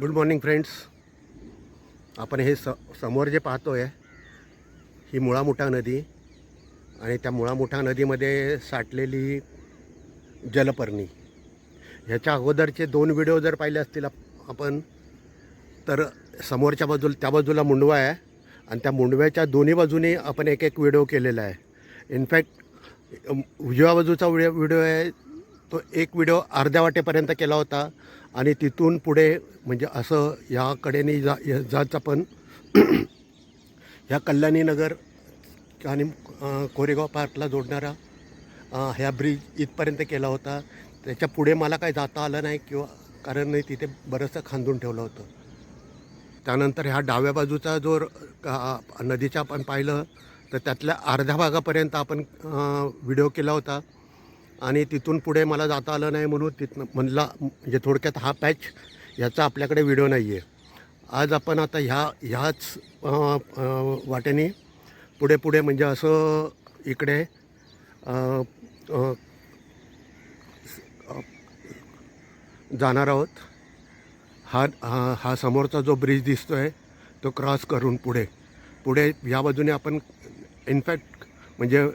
Good morning friends आपण हे स समोर जे पाहतो आहे ही मुळामुठा नदी आणि त्या मुळामुठा नदीमध्ये साठलेली जलपर्णी. ह्याच्या अगोदरचे दोन व्हिडिओ जर पाहिले असतील आपण तर समोरच्या बाजूला त्या बाजूला मुंडवा आहे आणि त्या मुंडव्याच्या दोन्ही बाजूने आपण एक एक व्हिडिओ केलेला आहे. इनफॅक्ट उजव्या बाजूचा व्हिडिओ आहे तो एक व्हिडिओ अर्ध्या वाटेपर्यंत केला होता. आणि तिथून पुढे म्हणजे असं याकडेने जा या- जाच आपण ह्या कल्याणीनगर आणि कोरेगाव पार्कला जोडणारा ह्या ब्रिज इथपर्यंत केला होता. त्याच्या पुढे मला काही जाता आलं नाही किंवा कारण नाही तिथे बरंचसं खांदून ठेवलं होतं. त्यानंतर ह्या डाव्या बाजूचा जो नदीचा आपण पाहिलं तर त्यातल्या अर्ध्या भागापर्यंत आपण व्हिडिओ केला होता. आणि तिथून पुढे मला जाता आलं नाही म्हणून तिथनं म्हणला म्हणजे थोडक्यात हा पॅच याचा आपल्याकडे व्हिडिओ नाही आहे आज आपण आता ह्या ह्याच अं, वाटेने पुढे पुढे म्हणजे असं इकडे जाणार आहोत. हा हा समोरचा जो ब्रिज दिसतो आहे तो क्रॉस करून पुढे. पुढे या बाजूने आपण इनफॅक्ट म्हणजे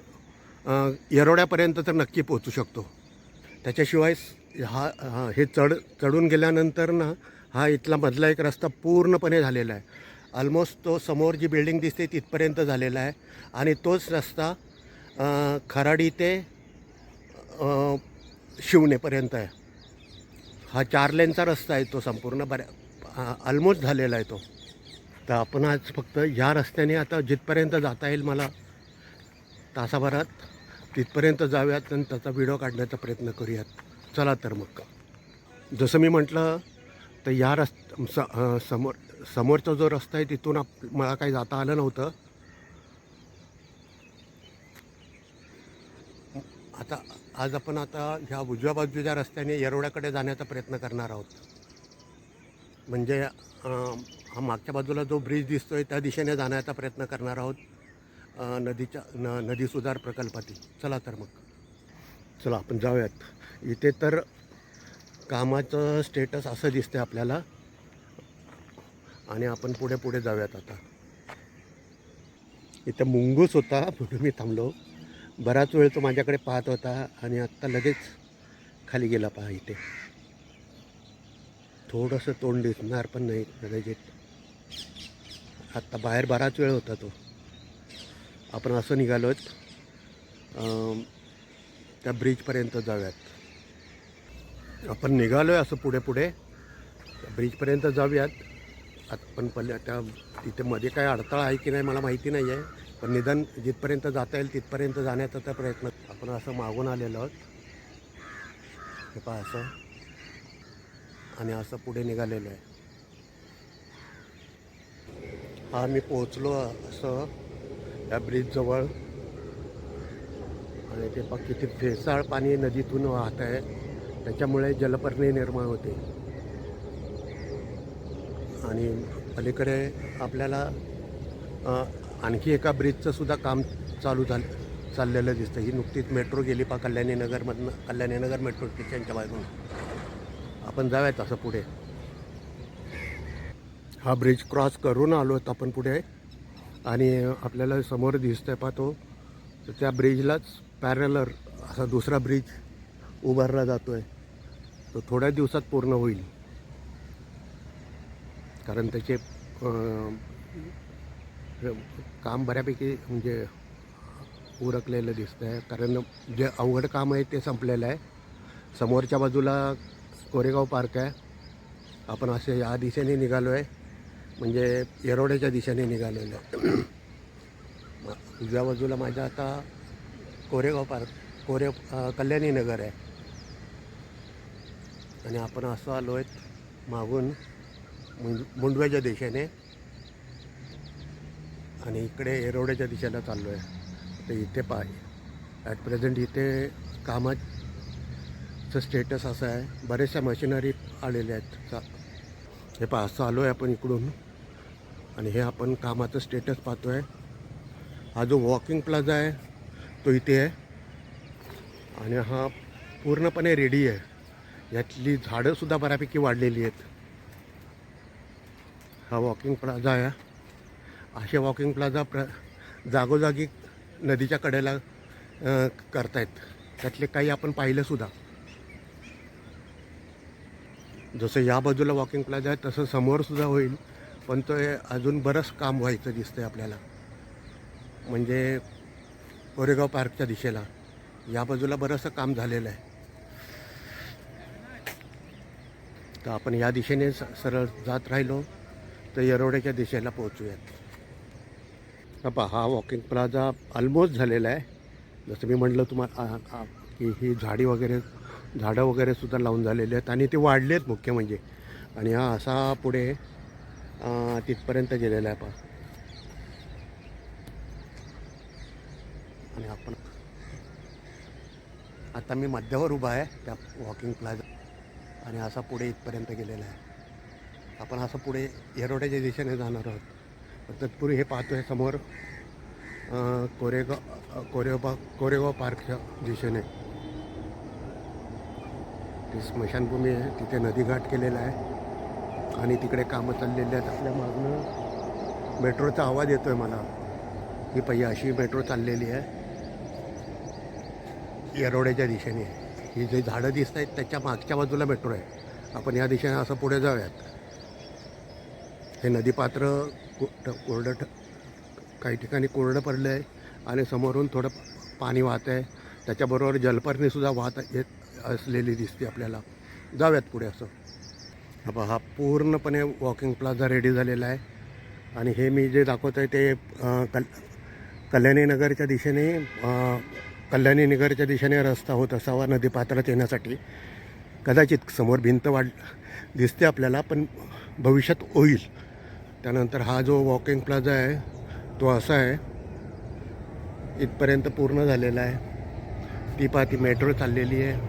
येरोड्यापर्यंत तर नक्की पोचू शकतो. त्याच्याशिवाय हा हा- हे चढ चढून गेल्यानंतर ना हा इथला मधला एक रस्ता पूर्णपणे झालेला आहे. ऑलमोस्ट तो समोर जी बिल्डिंग दिसते तिथपर्यंत झालेला आहे. आणि तोच रस्ता खराडी ते शिवणेपर्यंत आहे. हा चार लेनचा रस्ता आहे तो संपूर्ण बऱ्या ऑलमोस्ट झालेला आहे तो. तर आपण आज फक्त ह्या रस्त्याने आता जिथपर्यंत जाता येईल मला तासाभरात तिथपर्यंत जाऊयात आणि त्याचा व्हिडिओ काढण्याचा प्रयत्न करूयात. चला तर मग. जसं मी म्हटलं तर या रस् स समोर समोरचा जो रस्ता आहे तिथून आप मला काही जाता आलं नव्हतं. आता आज आपण आता ह्या उजव्या बाजूच्या रस्त्याने येरवड्याकडे जाण्याचा प्रयत्न करणार आहोत. म्हणजे हा मागच्या बाजूला जो ब्रिज दिसतो आहे त्या दिशेने जाण्याचा प्रयत्न करणार आहोत. नदीच्या न नदी सुधार प्रकल्पातील. चला तर मग. चला आपण जाऊयात. इथे तर कामाचं स्टेटस असं दिसतं आपल्याला. आणि आपण पुढे पुढे जाऊयात आता. इथं मुंगूस होता म्हणून मी थांबलो. बराच वेळ तो माझ्याकडे पाहत होता आणि आत्ता लगेच खाली गेला पहा इथे. थोडंसं तोंड दिसणार पण नाही लगेच आत्ता बाहेर बराच वेळ होता तो. आपण असं निघालोत त्या ब्रिजपर्यंत जाऊयात. आपण निघालो आहे असं पुढे पुढे त्या ब्रिजपर्यंत जाऊयात. आपण पहिले त्या तिथे मध्ये काय अडथळा आहे की नाही मला माहिती नाही आहे पण निदान जिथपर्यंत जाता येईल तिथपर्यंत जाण्याचा तर प्रयत्न आपण असं मागून आलेलो आहोत. हे पहा असं. आणि असं पुढे निघालेलं आहे. हा मी पोहोचलो असं. या ब्रिजजवळ. आणि ते बाकी किती फेसाळ पाणी नदीतून वाहत आहे. त्याच्यामुळे जलपर्णी निर्माण होते. आणि अलीकडे आपल्याला आणखी एका ब्रिजचं सुद्धा काम चालू झालं चाललेलं दिसतं ही नुकतीच मेट्रो गेली पा कल्याणीनगरमधनं कल्याणीनगर नगर मेट्रो स्टेशनच्या बाजून. आपण जाऊयात असं पुढे. हा ब्रिज क्रॉस करून आलो आहोत आपण पुढे. आणि आपल्याला समोर दिसतंय पाहतो तर त्या ब्रिजलाच पॅरेलर असा दुसरा ब्रिज उभारला जातो आहे तो थोड्या दिवसात पूर्ण होईल. कारण त्याचे काम बऱ्यापैकी म्हणजे उरकलेलं दिसतं आहे कारण जे अवघड काम आहे ते संपलेलं आहे. समोरच्या बाजूला कोरेगाव पार्क आहे. आपण असे या दिशेने निघालो आहे म्हणजे येरोड्याच्या दिशेने निघालेलो. उजव्या बाजूला माझ्या आता कोरेगाव पार्क कोरे कल्याणी नगर आहे. आणि आपण असं आलो आहेत मागून मुंड मुंडव्याच्या दिशेने. आणि इकडे येरोड्याच्या दिशेला चाललो आहे तर इथे पाय ॲट प्रेझेंट इथे कामाचं स्टेटस असं आहे. बऱ्याचशा मशिनरी आलेल्या आहेत. हे पहा असं आलो आहे आपण इकडून. आणि हे आपण कामाचं स्टेटस पाहतो आहे हा जो वॉकिंग प्लाझा आहे तो इथे आहे. आणि हा पूर्णपणे रेडी आहे. यातली झाडंसुद्धा बऱ्यापैकी वाढलेली आहेत. हा वॉकिंग प्लाझा आहे. असे वॉकिंग प्लाझा प्र जागोजागी नदीच्या कडेला करतायत. त्यातले काही आपण पाहिलंसुद्धा जसं या बाजूला वॉकिंग प्लाझा आहे तसं समोरसुद्धा होईल. पण तो अजून बरंच काम व्हायचं दिसतं आहे आपल्याला. म्हणजे कोरेगाव पार्कच्या दिशेला. या बाजूला बरंचसं काम झालेलं आहे. तर आपण या दिशेने स- सरळ जात राहिलो तर येरोड्याच्या दिशेला पोहोचूयात. हा पहा हा वॉकिंग प्लाझा ऑलमोस्ट झालेला आहे. जसं मी म्हटलं तुम्हाला की ही झाडी वगैरे झाडं वगैरे सुद्धा लावून झालेली आहेत आणि ते वाढले आहेत मुख्य म्हणजे. आणि हा असा पुढे तिथपर्यंत गेलेला आहे आपण आणि आपण आता मी मध्यावर उभा आहे त्या वॉकिंग प्लाझा आणि असा पुढे इथपर्यंत गेलेला आहे. आपण असं पुढे येरोड्याच्या दिशेने जाणार आहोत. तत्पूर्वी हे पाहतो आहे समोर कोरेगाव अं, कोरेगाव कोरेगाव पार्कच्या दिशेने. ती स्मशानभूमी आहे तिथे नदीघाट केलेला आहे. आणि तिकडे कामं चाललेली आहेत. आपल्या मेट्रोचा आवाज येतो आहे मला. ही पहिली अशी मेट्रो चाललेली आहे. येरोड्याच्या दिशेने. ही जे झाडं दिसत आहेत त्याच्या मागच्या बाजूला मेट्रो आहे. आपण या दिशेने असं पुढे जाऊयात. हे नदीपात्र को- ट- कोरडं काही ठिकाणी कोरडं पडलं आहे आणि समोरून थोडं पाणी वाहत आहे. त्याच्याबरोबर जलपर्णीसुद्धा वाहत येत असलेली दिसते आपल्याला. जाऊयात पुढे असं. हा पहा, हा पूर्णपणे वॉकिंग प्लाझा रेडी झालेला आहे. आणि हे मी जे दाखवत आहे ते कल कल्याणीनगरच्या दिशेने कल्याणीनगरच्या नगरच्या दिशेने रस्ता होत असावा नदीपात्रात येण्यासाठी. कदाचित समोर भिंत वाढ दिसते आपल्याला पण भविष्यात होईल. त्यानंतर हा जो वॉकिंग प्लाझा आहे तो असा आहे. इथपर्यंत पूर्ण झालेला आहे. ती पहा ती मेट्रो चाललेली आहे.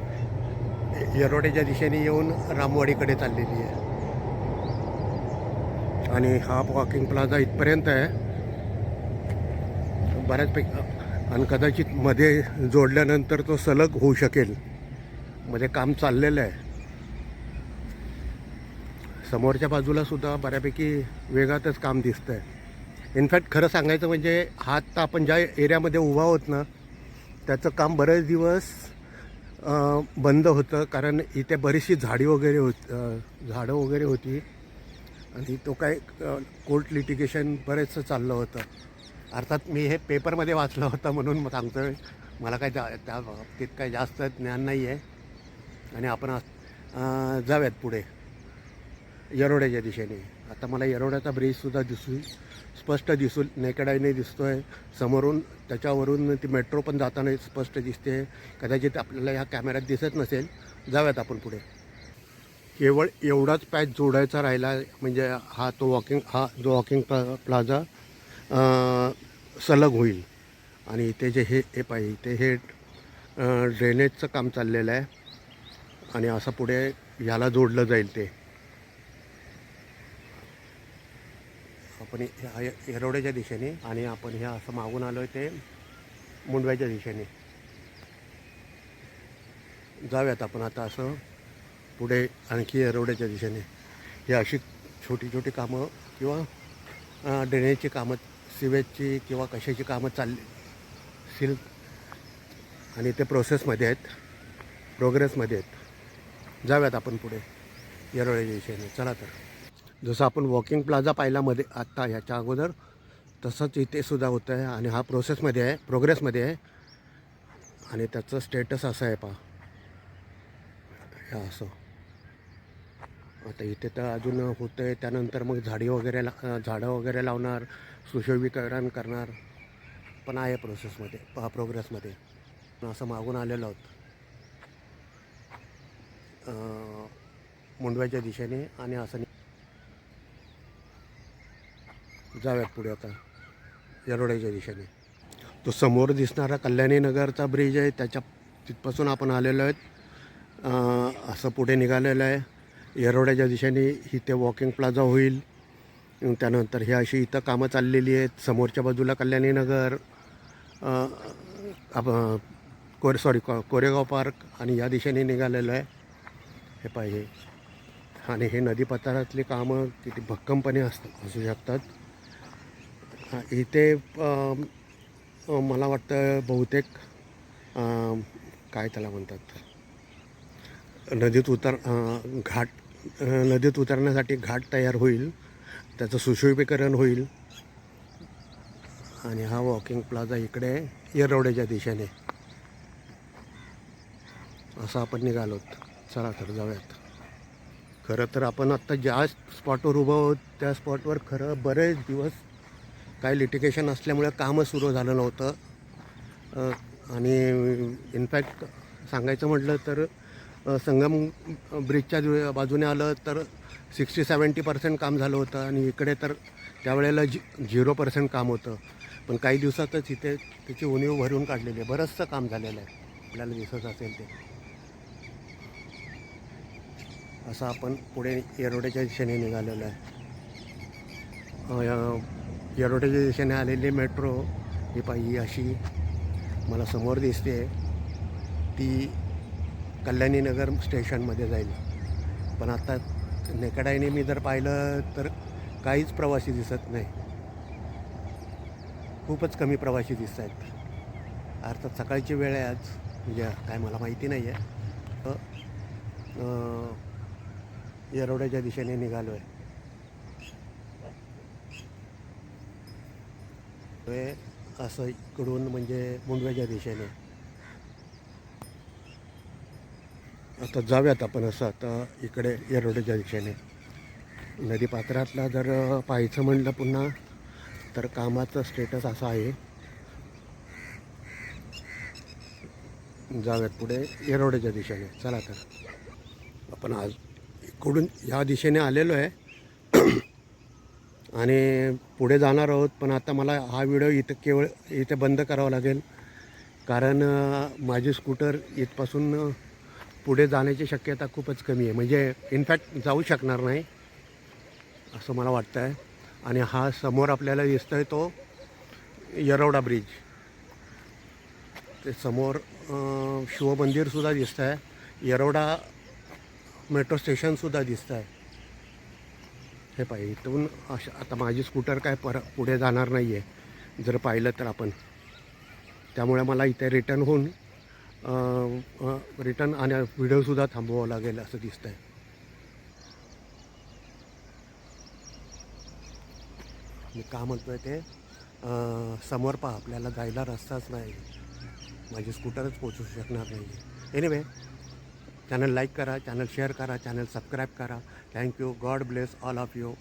येरोड्याच्या दिशेने येऊन रामवाडीकडे चाललेली आहे. आणि हा वॉकिंग प्लाझा इथपर्यंत आहे. बऱ्याचपैकी आणि कदाचित मध्ये जोडल्यानंतर तो सलग होऊ शकेल. मध्ये काम चाललेलं आहे. समोरच्या बाजूला सुद्धा बऱ्यापैकी वेगातच काम दिसतं आहे इनफॅक्ट खरं सांगायचं म्हणजे हा आत्ता आपण ज्या एरियामध्ये उभा आहोत ना त्याचं काम बरेच दिवस बंद होतं कारण इथे बरीचशी झाडी वगैरे होत झाडं वगैरे होती. आणि तो काय कोर्ट लिटिगेशन बरेचसं चाललं होतं. अर्थात मी हे पेपरमध्ये वाचलं होतं म्हणून मग सांगतो आहे मला काय जा त्या बाबतीत काही जास्त ज्ञान नाही आहे आणि आपण जाऊयात पुढे. येरोड्याच्या दिशेने. आता मला येरोड्याचा ब्रिजसुद्धा दिसू स्पष्ट दिसू नेकडाईने दिसतो आहे समोरून त्याच्यावरून ती मेट्रो पण जाताना स्पष्ट दिसते. कदाचित आपल्याला ह्या कॅमेऱ्यात दिसत नसेल. जाऊयात आपण पुढे. केवळ एवढाच पॅच जोडायचा राहिला म्हणजे हा तो वॉकिंग हा जो वॉकिंग प्ला प्लाझा सलग होईल. आणि इथे जे हे हे पाहिजे इथे हे ड्रेनेजचं काम चाललेलं आहे. आणि असं पुढे ह्याला जोडलं जाईल ते. आपण ह्या येरोड्याच्या दिशेने आणि आपण ह्या असं मागून आलो आहे ते मुंडव्याच्या दिशेने. जाऊयात आपण आता असं पुढे आणखी येरोड्याच्या दिशेने. ही अशी छोटी छोटी कामं किंवा ड्रेनेजची कामं सिवेजची किंवा कशाची कामं चालली सिल आणि ते प्रोसेसमध्ये आहेत प्रोग्रेसमध्ये आहेत. जाऊयात आपण पुढे येरोड्याच्या दिशेने. चला तर. जसं आपण वॉकिंग प्लाझा पाहिला मध्ये आत्ता ह्याच्या अगोदर तसंच इथे सुद्धा होतं आहे आणि हा प्रोसेसमध्ये आहे प्रोग्रेसमध्ये आहे. आणि त्याचं स्टेटस असं आहे पहा. हे असं. आता इथे तर अजून होतं आहे त्यानंतर मग झाडी वगैरे ला झाडं वगैरे लावणार सुशोभीकरण करणार. पण आहे प्रोसेसमध्ये पहा प्रोग्रेसमध्ये असं मागून आलेलं आहोत. मुंडव्याच्या दिशेने आणि असं जाव्यात पुढे आता येरोड्याच्या दिशेने. तो समोर दिसणारा कल्याणी नगरचा ब्रिज आहे त्याच्या तिथपासून आपण आलेलो आहेत. असं पुढे निघालेलं आहे. येरोड्याच्या दिशेने इथे वॉकिंग प्लाझा होईल. त्यानंतर हे अशी इथं कामं चाललेली आहेत. समोरच्या बाजूला कल्याणी नगर आप कोरे सॉरी को कोरेगाव पार्क आणि या दिशेने निघालेलं आहे. हे पाहिजे आणि हे नदीपात्रातली कामं किती भक्कमपणे अस असू शकतात. इथे मला वाटतं बहुतेक काय त्याला म्हणतात? नदीत उतर घाट नदीत उतरण्यासाठी घाट तयार होईल त्याचं सुशोभीकरण होईल. आणि हा वॉकिंग प्लाझा इकडे येरवड्याच्या दिशेने. असं आपण निघालो चला तर जाऊयात. खरं तर आपण आत्ता ज्या स्पॉटवर उभं आहोत त्या स्पॉटवर खरं बरेच दिवस काही लिटिगेशन असल्यामुळे कामं सुरू झालं नव्हतं. आणि इनफॅक्ट सांगायचं म्हटलं तर संगम ब्रिजच्या बाजूने आलं तर सिक्स्टी सेवन्टी पर्सेंट काम झालं होतं आणि इकडे तर त्यावेळेला झि झिरो पर्सेंट काम होतं. पण काही दिवसातच इथे त्याची उणीव भरून काढलेली आहे. बरंचसं काम झालेलं आहे. आपल्याला दिसत असेल ते. असं आपण पुढे येरोड्याच्या दिशेने निघालेलो आहे. अ, येरोड्याच्या दिशेने आलेली मेट्रो ही पाहिजे अशी मला समोर दिसते. ती कल्याणीनगर स्टेशनमध्ये जाईल. पण आत्ता नेकडाईने मी जर पाहिलं तर काहीच प्रवासी दिसत नाही. खूपच कमी प्रवासी दिसत आहेत. अर्थात सकाळची वेळ आहे आज. म्हणजे काय मला माहिती नाही आहे येरोड्याच्या दिशेने निघालो आहे हे असं इकडून म्हणजे मुंडव्याच्या दिशेने. आता जाऊयात आपण असं आता इकडे येरवड्याच्या दिशेने. नदीपात्रातला जर पाहायचं म्हणलं पुन्हा तर कामाचं स्टेटस असं आहे. जाऊयात पुढे येरोड्याच्या दिशेने. चला तर. आपण आज इकडून या दिशेने आलेलो आहे. आणि पुढे जाणार आहोत पण आता मला हा व्हिडिओ इथं केवळ इथे बंद करावा लागेल. कारण माझी स्कूटर इथपासून पुढे जाण्याची शक्यता खूपच कमी आहे. म्हणजे इनफॅक्ट जाऊ शकणार नाही असं मला वाटतं आहे आणि हा समोर आपल्याला दिसतो आहे तो येरवडा ब्रिज ते समोर शिवमंदिरसुद्धा दिसतं आहे येरवडा मेट्रो स्टेशनसुद्धा दिसतं आहे हे पाहिजे इथून अशा आता माझी स्कूटर काय पर पुढे जाणार नाही आहे जर पाहिलं तर आपण. त्यामुळे मला इथे रिटर्न होऊन रिटर्न आणि व्हिडिओसुद्धा थांबवावं लागेल असं दिसतं आहे मी का म्हणतो आहे ते समोर पहा आपल्याला जायला रस्ताच नाही. माझी स्कूटरच पोचू शकणार नाही आहे एनिवे चॅनल लाईक करा चॅनल शेअर करा चॅनल सबस्क्राईब करा. Thank you. God bless all of you.